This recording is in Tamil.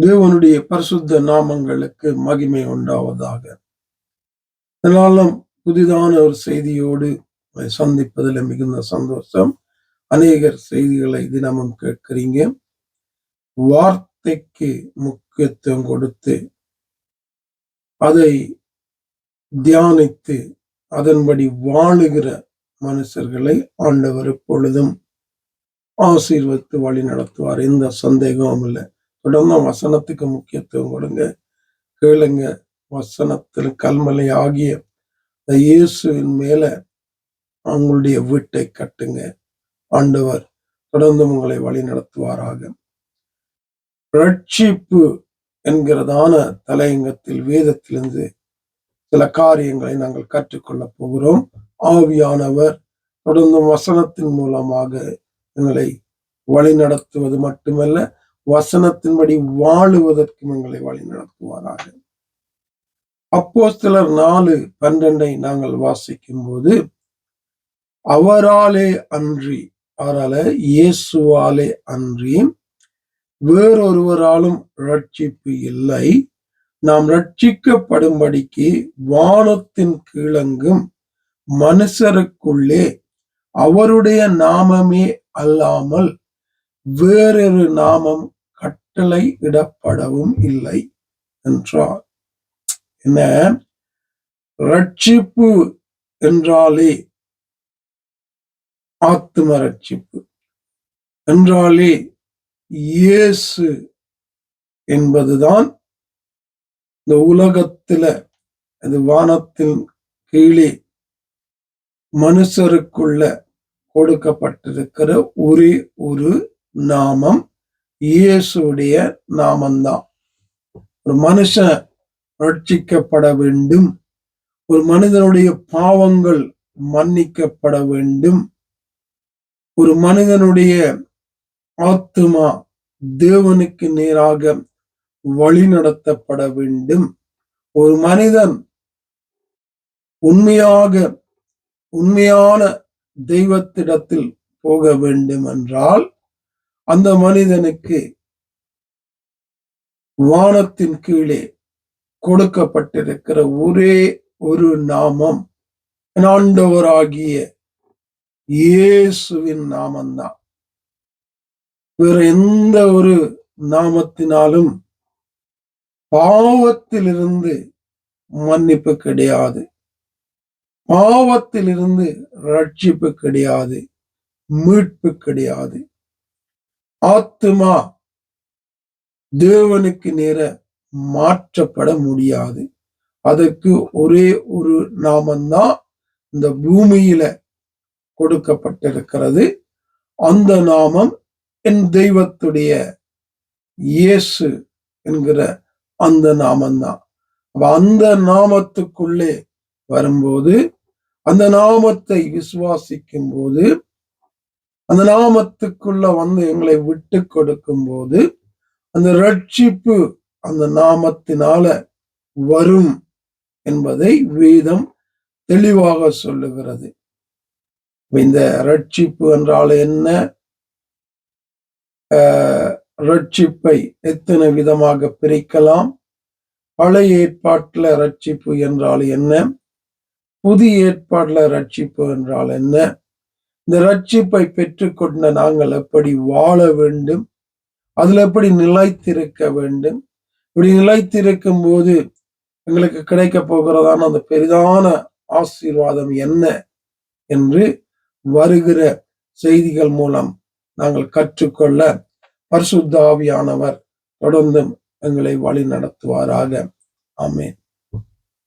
தேவனுடைய பரிசுத்த நாமங்களுக்கு மகிமை உண்டாவதாக. இதனாலும் புதிதான ஒரு செய்தியோடு சந்திப்பதில் மிகுந்த சந்தோஷம். அநேகர் செய்திகளை தினமும் கேட்கிறீங்க. வார்த்தைக்கு முக்கியத்துவம் கொடுத்து அதை தியானித்து அதன்படி வாழுகிற மனுஷர்களை ஆண்டவர் எப்பொழுதும் ஆசீர்வத்து வழி நடத்துவார் எந்த சந்தேகமும் இல்லை. தொடர்ந்து வசனத்துக்கு முக்கியத்துவம் கொடுங்க. கேளுங்க. வசனத்தில் கல்மலை ஆகிய இந்த இயேசுவின் மேல அவங்களுடைய வீட்டை கட்டுங்க. ஆண்டவர் தொடர்ந்து உங்களை வழி நடத்துவாராக. ரட்சிப்பு என்கிறதான தலையங்கத்தில் வேதத்திலிருந்து சில காரியங்களை நாங்கள் கற்றுக்கொள்ள போகிறோம். ஆவியானவர் தொடர்ந்து வசனத்தின் மூலமாக எங்களை வழி நடத்துவது மட்டுமல்ல வசனத்தின்படி வாழுவதற்கும் எங்களை வழி நடத்துவாராக. அப்போ சிலர் நாலு பன்னிரண்டை நாங்கள் வாசிக்கும் போது அவராலே அன்றி அவரால இயேசுவாலே அன்றி வேறொருவராலும் ரட்சிப்பு இல்லை. நாம் ரட்சிக்கப்படும்படிக்கு வானத்தின் கீழங்கும் மனுஷருக்குள்ளே அவருடைய நாமமே அல்லாமல் வேறொரு நாமம் கட்டளை இடப்படவும் இல்லை என்றார். என்ன? ரட்சிப்பு என்றாலே ஆத்ம ரட்சிப்பு. என்றாலே இயேசு என்பதுதான் இந்த உலகத்துல அது வானத்தின் கீழே மனுஷருக்குள்ள கொடுக்கப்பட்டிருக்கிற ஒரே ஒரு நாமம். இயேசுடைய நாமந்தான். ஒரு மனுஷன் ரட்சிக்கப்பட வேண்டும். ஒரு மனிதனுடைய பாவங்கள் மன்னிக்கப்பட வேண்டும். ஒரு மனிதனுடைய ஆத்துமா தேவனுக்கு நேராக வழி நடத்தப்பட வேண்டும். ஒரு மனிதன் உண்மையாக உண்மையான தெய்வத்திடத்தில் போக வேண்டும் என்றால் அந்த மனிதனுக்கு வானத்தின் கீழே கொடுக்கப்பட்டிருக்கிற ஒரே ஒரு நாமம் ஆண்டவராகிய இயேசுவின் நாமம்தான் வேற எந்த ஒரு நாமத்தினாலும் பாவத்திலிருந்து மன்னிப்பு கிடையாது. பாவத்திலிருந்து ரட்சிப்பு கிடையாது. மீட்பு கிடையாது. ஆத்துமா தேவனுக்கு நேர மாற்றப்பட முடியாது. அதற்கு ஒரே ஒரு நாமந்தான் இந்த பூமியில கொடுக்கப்பட்டிருக்கிறது. அந்த நாமம் என் தெய்வத்துடைய இயேசு என்கிற அந்த நாமந்தான் அந்த நாமத்துக்குள்ளே வரும்போது அந்த நாமத்தை விசுவாசிக்கும் போது அந்த நாமத்துக்குள்ள வந்து எங்களை விட்டு கொடுக்கும் போது அந்த ரட்சிப்பு அந்த நாமத்தினால வரும் என்பதை வேதம் தெளிவாக சொல்லுகிறது. இந்த ரட்சிப்பு என்றால் என்ன? ரட்சிப்பை எத்தனை விதமாக பிரிக்கலாம்? பழைய ஏற்பாட்டில் ரட்சிப்பு என்றால் என்ன? புதிய ஏற்பாட்டில் ரட்சிப்பு என்றால் என்ன? இந்த ரட்சிப்பை பெற்றுக்கொண்ட நாங்கள் எப்படி வாழ வேண்டும் அதில் எப்படி நிலைத்திருக்க வேண்டும்? இப்படி நிலைத்திருக்கும் போது எங்களுக்கு கிடைக்க போகிறதான அந்த பெரிதான ஆசீர்வாதம் என்ன என்று வருகிற செய்திகள் மூலம் நாங்கள் கற்றுக்கொள்ள பரிசுத்தாவியானவர் தொடர்ந்தும் எங்களை வழி நடத்துவாராக ஆமேன்.